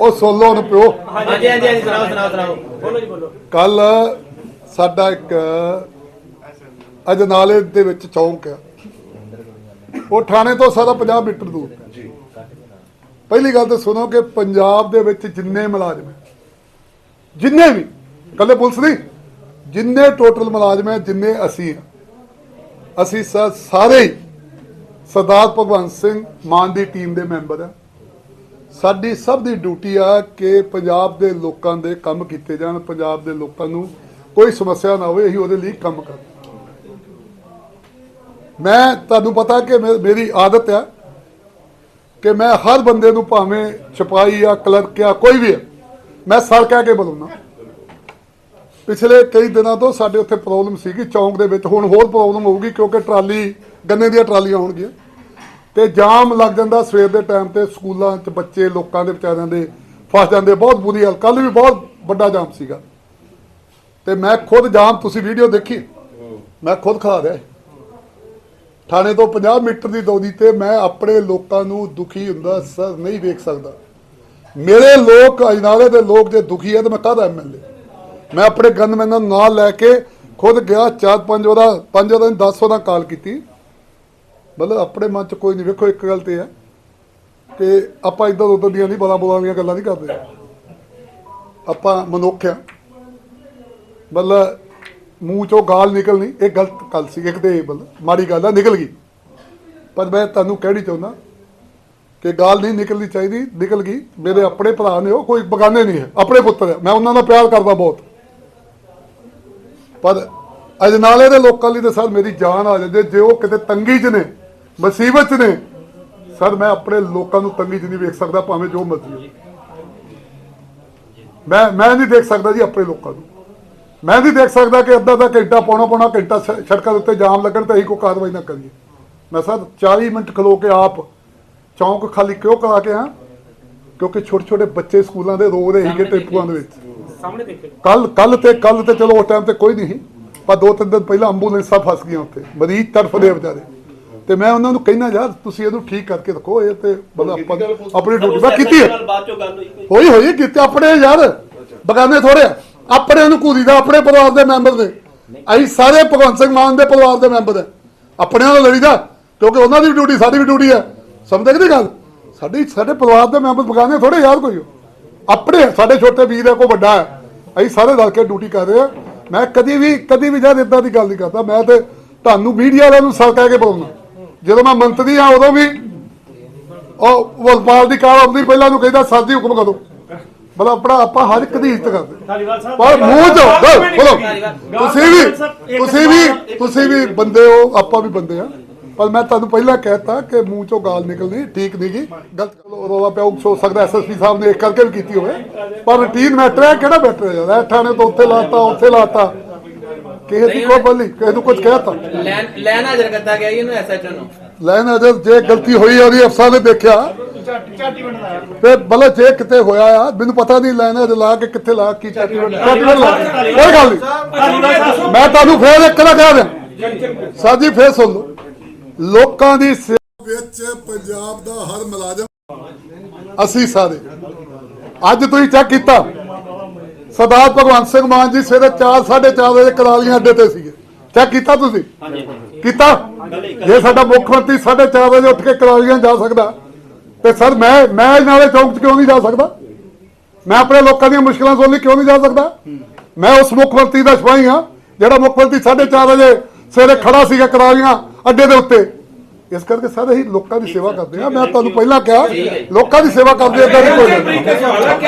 ਉਹ ਸੁਣ ਲਓ ਉਹਨੂੰ ਪਿਓ। ਹਾਂਜੀ ਹਾਂਜੀ ਹਾਂਜੀ ਸੁਣਾਓ ਸੁਣਾਓ ਸੁਣਾਓ। ਬੋਲੋ ਜੀ ਬੋਲੋ। ਕੱਲ ਸਾਡਾ ਇੱਕ ਅਜਨਾਲੇ ਦੇ ਵਿੱਚ ਚੌਂਕ ਆ। ਉਹ ਥਾਣੇ ਤੋਂ ਸਾਰਾ 50 ਮੀਟਰ ਦੂਰ। ਜੀ ਪਹਿਲੀ ਗੱਲ ਤਾਂ ਸੁਣੋ ਕਿ ਪੰਜਾਬ ਦੇ ਵਿੱਚ ਜਿੰਨੇ ਮੁਲਾਜ਼ਮ ਜਿੰਨੇ ਵੀ ਕੱਲੇ ਪੁਲਿਸ ਨਹੀਂ ਜਿੰਨੇ ਟੋਟਲ ਮੁਲਾਜ਼ਮ ਹੈ ਜਿੰਨੇ ਅਸੀਂ ਅਸੀਂ ਸਾਰੇ ਸਰਦਾਰ ਭਗਵੰਤ ਸਿੰਘ ਮਾਨ ਦੀ ਟੀਮ ਦੇ ਮੈਂਬਰ ਆ ਸਾਡੀ ਸਭ ਦੀ ਡਿਊਟੀ ਆ ਕਿ ਪੰਜਾਬ ਦੇ ਲੋਕਾਂ ਦੇ ਕੰਮ ਕੀਤੇ ਜਾਣ, ਪੰਜਾਬ ਦੇ ਲੋਕਾਂ ਨੂੰ ਕੋਈ ਸਮੱਸਿਆ ਨਾ ਹੋਵੇ, ਅਸੀਂ ਉਹਦੇ ਲਈ ਕੰਮ ਕਰ ਮੈਂ ਤੁਹਾਨੂੰ ਪਤਾ ਕਿ ਮੇ- ਮੇਰੀ ਆਦਤ ਆ ਕਿ ਮੈਂ ਹਰ ਬੰਦੇ ਨੂੰ ਭਾਵੇਂ ਛਪਾਈ ਆ, ਕਲਰਕ ਆ, ਕੋਈ ਵੀ ਆ, ਮੈਂ ਸਰ ਕਹਿ ਕੇ ਬੁਲਾਉਣਾ ਪਿਛਲੇ ਕਈ ਦਿਨਾਂ ਤੋਂ ਸਾਡੇ ਉੱਥੇ ਪ੍ਰੋਬਲਮ ਸੀਗੀ, ਚੌਂਕ ਦੇ ਵਿੱਚ ਹੁਣ ਹੋਰ ਪ੍ਰੋਬਲਮ ਹੋਊਗੀ ਕਿਉਂਕਿ ਟਰਾਲੀ, ਗੰਨੇ ਦੀਆਂ ਟਰਾਲੀਆਂ ਆਉਣਗੀਆਂ ਤੇ ਜਾਮ ਲੱਗ ਜਾਂਦਾ ਸਵੇਰ ਦੇ ਟਾਈਮ ਤੇ ਸਕੂਲਾਂ 'ਚ ਬੱਚੇ, ਲੋਕਾਂ ਦੇ ਵਿਚਾਰਿਆਂ ਦੇ ਫਸ ਜਾਂਦੇ, ਬਹੁਤ ਬੁਰੀ ਹਾਲ। ਕੱਲ ਵੀ ਬਹੁਤ ਵੱਡਾ ਜਾਮ ਸੀਗਾ। ਤੇ ਮੈਂ ਖੁਦ ਜਾਮ, ਤੁਸੀਂ ਵੀਡੀਓ ਦੇਖੀ? ਮੈਂ ਖੁਦ ਖਾ ਰਿਹਾ। ਥਾਣੇ ਤੋਂ 50 ਮੀਟਰ ਦੀ ਦੂਰੀ ਤੇ ਮੈਂ ਆਪਣੇ ਲੋਕਾਂ ਨੂੰ ਦੁਖੀ ਹੁੰਦਾ ਸਰ, ਨਹੀਂ ਵੇਖ ਸਕਦਾ। ਮੇਰੇ ਲੋਕ, ਅਜਨਾਲੇ ਦੇ ਲੋਕ ਜੇ ਦੁਖੀ ਹੈ ਤਾਂ ਮੈਂ ਕਾਹਦਾ ਐਮਐਲਏ ਮੈਂ ਆਪਣੇ ਗਨਮੈਨਾਂ ਨੂੰ ਨਾਲ ਲੈ ਕੇ ਖੁਦ ਗਿਆ, ਚਾਰ ਪੰਜ ਉਹਦਾ ਪੰਜ ਉਹਦਾ 10 ਉਹਦਾ ਕਾਲ ਕੀਤੀ। ਮਤਲਬ ਆਪਣੇ ਮਨ ਚ ਕੋਈ ਨਹੀਂ ਵੇਖੋ ਇੱਕ ਗੱਲ ਤੇ ਹੈ ਕਿ ਆਪਾਂ ਇਦਾਂ ਉਧਰ ਦੀਆਂ ਨਹੀਂ ਬਲਾ ਬੋਲਾਂ ਦੀਆਂ ਗੱਲਾਂ ਨਹੀਂ ਕਰਦੇ। ਆਪਾਂ ਮਨੁੱਖ ਆ। ਮਤਲਬ ਮੂੰਹ ਚੋਂ ਗਾਲ ਨਿਕਲਣੀ, ਇਹ ਗਲਤ ਗੱਲ ਸੀ, ਇੱਕ ਤੇ ਮਤਲਬ ਮਾੜੀ ਗੱਲ ਆ, ਨਿਕਲ ਗਈ। ਪਰ ਮੈਂ ਤੁਹਾਨੂੰ ਕਹਿਣੀ ਚਾਹੁੰਦਾ ਕਿ ਗਾਲ ਨਹੀਂ ਨਿਕਲਣੀ ਚਾਹੀਦੀ, ਨਿਕਲ ਗਈ। ਮੇਰੇ ਆਪਣੇ ਭਰਾ ਨੇ, ਉਹ ਕੋਈ ਬਗਾਨੇ ਨਹੀਂ ਹੈ, ਆਪਣੇ ਪੁੱਤਰ ਹੈ। ਮੈਂ ਉਹਨਾਂ ਦਾ ਪਿਆਰ ਕਰਦਾ ਬਹੁਤ। ਪਰ ਅਜਨਾਲੇ ਦੇ ਲੋਕਾਂ ਲਈ ਤਾਂ ਸਰ ਮੇਰੀ ਜਾਨ ਆ ਜਾਂਦੀ ਹੈ। ਜੇ ਉਹ ਕਿਤੇ ਤੰਗੀ 'ਚ ਨੇ ਮੁਸੀਬਤ 'ਚ ਨੇ। ਸਰ ਮੈਂ ਆਪਣੇ ਲੋਕਾਂ ਨੂੰ ਤੰਗੀ 'ਚ ਨਹੀਂ ਵੇਖ ਸਕਦਾ ਭਾਵੇਂ ਜੋ ਮਰਜ਼ੀ। ਮੈਂ ਮੈਂ ਨਹੀਂ ਦੇਖ ਸਕਦਾ ਜੀ ਆਪਣੇ ਲੋਕਾਂ ਨੂੰ। ਮੈਂ ਨਹੀਂ ਦੇਖ ਸਕਦਾ ਕਿ ਅੱਧਾ ਦਾ ਘੰਟਾ ਪੌਣਾ ਪੌਣਾ ਘੰਟਾ ਸੜਕਾਂ ਦੇ ਉੱਤੇ ਜਾਮ ਲੱਗਣ ਤੇ ਅਸੀਂ ਕੋਈ ਕਾਰਵਾਈ ਨਾ ਕਰੀਏ। ਮੈਂ ਸਰ 40 ਮਿੰਟ ਖਲੋ ਕੇ ਆਪ ਚੌਂਕ ਖਾਲੀ ਕਿਉਂ ਕਰਾ ਕੇ ਆ ਕਿਉਂਕਿ ਛੋਟੇ ਛੋਟੇ ਬੱਚੇ ਸਕੂਲਾਂ ਦੇ ਰੋ ਰਹੇ ਸੀਗੇ ਟੈਂਪੂਆਂ ਦੇ ਵਿੱਚ। ਸਾਹਮਣੇ ਦੇਖੋ ਕੱਲ ਕੱਲ ਤੇ ਕੱਲ ਤੇ ਚਲੋ ਉਸ ਟਾਈਮ ਤੇ ਕੋਈ ਨਹੀਂ ਸੀ ਪਰ ਦੋ ਤਿੰਨ ਦਿਨ ਪਹਿਲਾਂ ਐਂਬੂਲੈਂਸਾਂ ਫਸ ਗਈਆਂ ਉੱਥੇ। ਮਰੀਜ਼ ਤੜਫਦੇ ਵਿਚਾਰੇ। ਤੇ ਮੈਂ ਉਹਨਾਂ ਨੂੰ ਕਹਿਣਾ ਯਾਰ ਤੁਸੀਂ ਇਹਨੂੰ ਠੀਕ ਕਰਕੇ ਰੱਖੋ ਇਹ ਤੇ ਮਤਲਬ ਆਪਾਂ ਆਪਣੀ ਡਿਊਟੀ ਮੈਂ ਕੀਤੀ ਹੈ ਨਾਲ ਬਾਅਦ ਚੋਂ ਗੱਲ ਹੋਈ ਹੋਈ ਹੋਈ ਕਿਤੇ ਆਪਣੇ ਯਾਰ ਬਗਾਨੇ ਥੋੜੇ ਆ। ਆਪਣੇ ਅਨੁਕੂਲੀ ਦਾ ਆਪਣੇ ਪਰਿਵਾਰ ਦੇ ਮੈਂਬਰ ਦੇ। ਅਸੀਂ ਸਾਰੇ ਭਗਵੰਤ ਸਿੰਘ ਮਾਨ ਦੇ ਪਰਿਵਾਰ ਦੇ ਮੈਂਬਰ ਆ। ਆਪਣਿਆਂ ਨਾਲ ਲੜੀਦਾ ਕਿਉਂਕਿ ਉਹਨਾਂ ਦੀ ਵੀ ਡਿਊਟੀ ਸਾਡੀ ਵੀ ਡਿਊਟੀ ਹੈ ਸਮਝਦੇ ਕਿ ਨਹੀਂ ਗੱਲ? ਸਾਡੀ ਸਾਡੇ ਪਰਿਵਾਰ ਦੇ ਮੈਂਬਰ ਬਗਾਨੇ ਥੋੜੇ ਯਾਰ ਕੋਈ ਆਪਣੇ ਸਾਡੇ ਛੋਟੇ ਵੀਰ ਹੈ ਕੋਈ ਵੱਡਾ ਹੈ ਅਸੀਂ ਸਾਰੇ ਰਲ ਕੇ ਡਿਊਟੀ ਕਰ ਰਹੇ ਆ। ਮੈਂ ਕਦੀ ਵੀ ਕਦੀ ਵੀ ਜਦ ਇਦਾਂ ਦੀ ਗੱਲ ਨਹੀਂ ਕਰਦਾ। ਮੈਂ ਤੇ ਤੁਹਾਨੂੰ ਮੀਡੀਆ ਵਾਲਿਆਂ ਨੂੰ ਸਰ ਕਹਿ ਕੇ ਬੋਲਣਾ ਜਦੋਂ ਮੈਂ ਮੰਤਰੀ ਆ ਉਦੋਂ ਵੀ ਉਹ ਵਲਪਾਲ ਦੀ ਕਾਲ ਆਉਂਦੀ ਪਹਿਲਾਂ ਨੂੰ ਕਹਿੰਦਾ ਜੀ ਹੁਕਮ ਕਰੋ। ਮਤਲਬ ਆਪਣਾ ਆਪਾਂ ਹਰ ਇੱਕ ਦੀ ਇੱਜ਼ਤ ਕਰਦੇ। ਪਰ ਮੂੰਹ ਚੋਂ ਬੋਲੋ। ਤੁਸੀਂ ਵੀ ਤੁਸੀਂ ਵੀ ਤੁਸੀਂ ਵੀ ਬੰਦੇ ਹੋ ਆਪਾਂ ਵੀ ਬੰਦੇ ਆ ਪਰ ਮੈਂ ਤੁਹਾਨੂੰ ਪਹਿਲਾਂ ਕਹਿਤਾ ਕਿ ਮੂੰਹ ਚੋਂ ਗਾਲ ਨਿਕਲਣੀ ਠੀਕ ਨਹੀਂ ਗੀ। ਗਲਤ ਰੋਲਾ ਪਿਆ ਸੋਚ ਸਕਦਾ ਐਸਐਸਪੀ ਸਾਹਿਬ ਨੇ ਇੱਕ ਕਰਕੇ ਵੀ ਕੀਤੀ ਹੋਵੇ। ਪਰ ਰੂਟੀਨ ਮੈਟਰ ਹੈ ਕਿਹੜਾ ਮੈਟਰ ਹੈ ਥਾਣੇ ਤੋਂ ਉੱਥੇ ਲਾਤਾ ਉੱਥੇ ਲਾਤਾ। ਕਿਸੇ ਦੀ ਕੋਈ ਬੋਲੀ ਕਿਸੇ ਨੂੰ ਕੁਝ ਕਹਿਤਾ। ਲੈਨ ਲੈਨ ਹਾਜ਼ਰ ਕਰਤਾ ਗਿਆ ਜੀ ਇਹਨੂੰ ਐਸਐਚਓ ਨੂੰ ਲੈਣ ਜੇ ਗਲਤੀ ਹੋਈ ਆ ਉਹਦੀ ਅਫਸਰ ਨੇ ਦੇਖਿਆ ਝਾਟੀ ਤੇ ਮਤਲਬ ਜੇ ਕਿਤੇ ਹੋਇਆ ਆ ਮੈਨੂੰ ਪਤਾ ਨਹੀਂ ਲੈਣਾ ਅਜੇ ਲਾ ਕੇ ਕਿੱਥੇ ਲਾ ਕੀ ਚਾਟੀ ਚਾਟੀ ਲਾ। ਕੋਈ ਗੱਲ ਨਹੀਂ। ਮੈਂ ਤੁਹਾਨੂੰ ਫੇਰ ਇੱਕ ਨਾ ਕਹਿ ਦਿਆਂ ਸਾਜੀ ਫੇਰ ਸੁਣ ਲਓ। ਲੋਕਾਂ ਦੀ ਸੇਵਾ ਵਿੱਚ ਪੰਜਾਬ ਦਾ ਹਰ ਮੁਲਾਜ਼ਮ। ਅਸੀਂ ਸਾਰੇ। ਅੱਜ ਤੁਸੀਂ ਚੈੱਕ ਕੀਤਾ। ਸਰਦਾਰ ਭਗਵੰਤ ਸਿੰਘ ਮਾਨ ਜੀ ਸਵੇਰੇ 4 4:30 ਵਜੇ ਕਰਾਲੀਆਂ ਅੱਡੇ ਤੇ ਸੀਗੇ। ਚੈੱਕ ਕੀਤਾ ਤੁਸੀਂ? ਕੀਤਾ? ਜੇ ਸਾਡਾ ਮੁੱਖ ਮੰਤਰੀ 4:30 ਵਜੇ ਉੱਠ ਕੇ ਕਰਾਲੀਆਂ ਜਾ ਸਕਦਾ ਤੇ ਸਰ ਮੈਂ ਮੈਂ ਨਾਲੇ ਚੌਂਕ 'ਚ ਕਿਉਂ ਨਹੀਂ ਜਾ ਸਕਦਾ? ਮੈਂ ਆਪਣੇ ਲੋਕਾਂ ਦੀਆਂ ਮੁਸ਼ਕਲਾਂ ਸੁਣਨ ਲਈ ਕਿਉਂ ਨਹੀਂ ਜਾ ਸਕਦਾ? ਮੈਂ ਉਸ ਮੁੱਖ ਮੰਤਰੀ ਦਾ ਸਿਪਾਹੀ ਹਾਂ ਜਿਹੜਾ ਮੁੱਖ ਮੰਤਰੀ 4:30 ਵਜੇ ਸਵੇਰੇ ਖੜਾ ਸੀਗਾ ਕਰਾਲੀਆਂ ਅੱਡੇ ਦੇ ਉੱਤੇ। ਇਸ ਕਰਕੇ ਸਾਰੇ ਹੀ ਲੋਕਾਂ ਦੀ ਸੇਵਾ ਕਰਦੇ ਆ ਮੈਂ ਤੁਹਾਨੂੰ ਪਹਿਲਾਂ ਕਿਹਾ ਲੋਕਾਂ ਦੀ ਸੇਵਾ ਕਰਦੇ ਇਦਾਂ ਦੀ ਕੋਈ ਨਹੀਂ